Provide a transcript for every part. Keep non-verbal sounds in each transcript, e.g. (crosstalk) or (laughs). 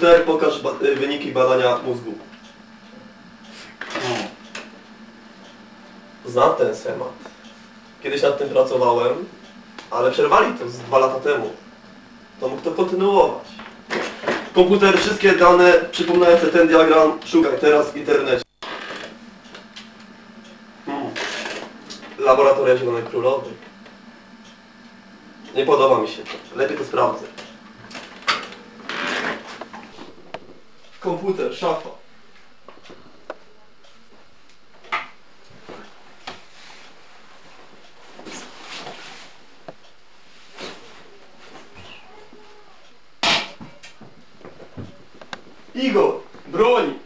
Komputer, pokaż ba y, wyniki badania mózgu. Znam ten schemat. Kiedyś nad tym pracowałem, ale przerwali to z dwa lata temu. To mógł to kontynuować. Komputer, wszystkie dane przypominające ten diagram szukaj teraz w internecie. Hmm. Laboratoria Zielonej Królowej. Nie podoba mi się to. Lepiej to sprawdzę. Komputer, szafa. Igor, broń!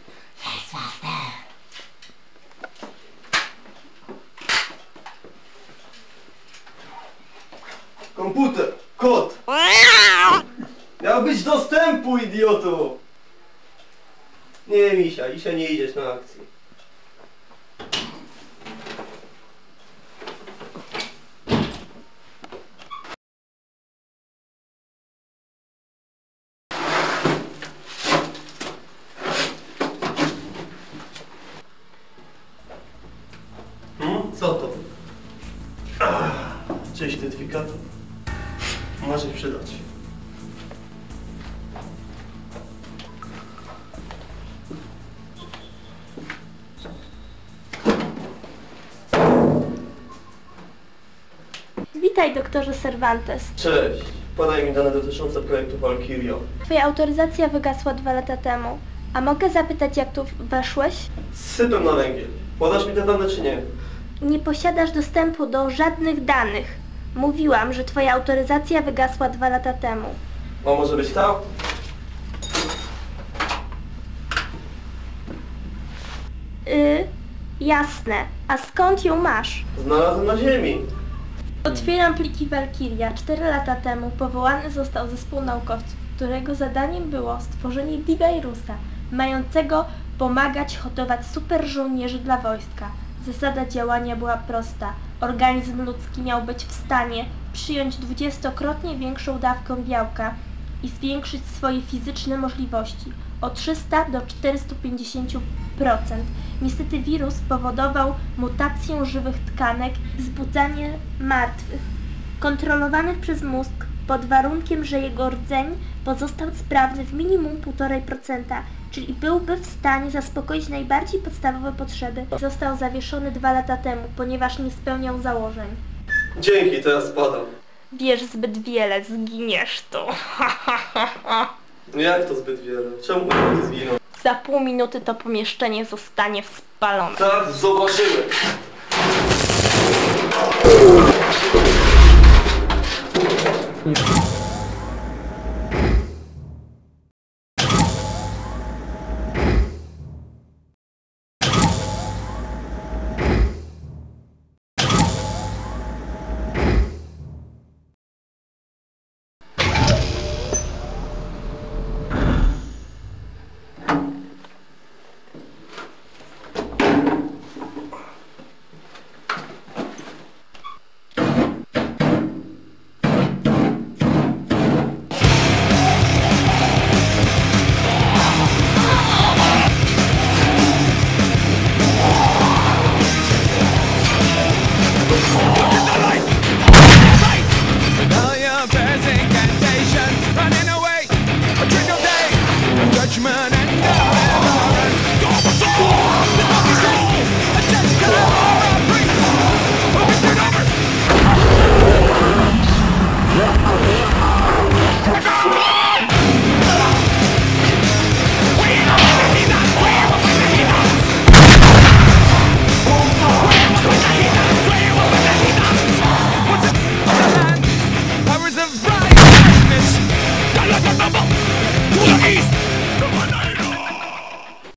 Komputer, kod! Miał być dostępu, idioto! Nie, Misia, dzisiaj nie idziesz na akcję. Hmm? Co to? Ah, Cześć, identyfikator. Może się przydać. Witaj, doktorze Cervantes. Cześć. Podaj mi dane dotyczące projektu Valkyria. Twoja autoryzacja wygasła dwa lata temu. A mogę zapytać, jak tu weszłeś? Sypem na węgiel. Podasz mi te dane czy nie? Nie posiadasz dostępu do żadnych danych. Mówiłam, że twoja autoryzacja wygasła dwa lata temu. A może być ta? Y, jasne. A skąd ją masz? Znalazłem na ziemi. Otwieram pliki Valkyria. Cztery lata temu powołany został zespół naukowców, którego zadaniem było stworzenie D-Virusa, mającego pomagać hodować super żołnierzy dla wojska. Zasada działania była prosta. Organizm ludzki miał być w stanie przyjąć dwudziestokrotnie większą dawkę białka i zwiększyć swoje fizyczne możliwości o 300 do 450%. Niestety wirus powodował mutację żywych tkanek i zbudzanie martwych, kontrolowanych przez mózg pod warunkiem, że jego rdzeń pozostał sprawny w minimum 1,5%, czyli byłby w stanie zaspokoić najbardziej podstawowe potrzeby. Został zawieszony dwa lata temu, ponieważ nie spełniał założeń. Dzięki, teraz spadam. Wiesz zbyt wiele, zginiesz tu. (laughs) No jak to zbyt wiele? Czemu ty zginął? za pół minuty to pomieszczenie zostanie spalone. Tak, zobaczymy. Nie.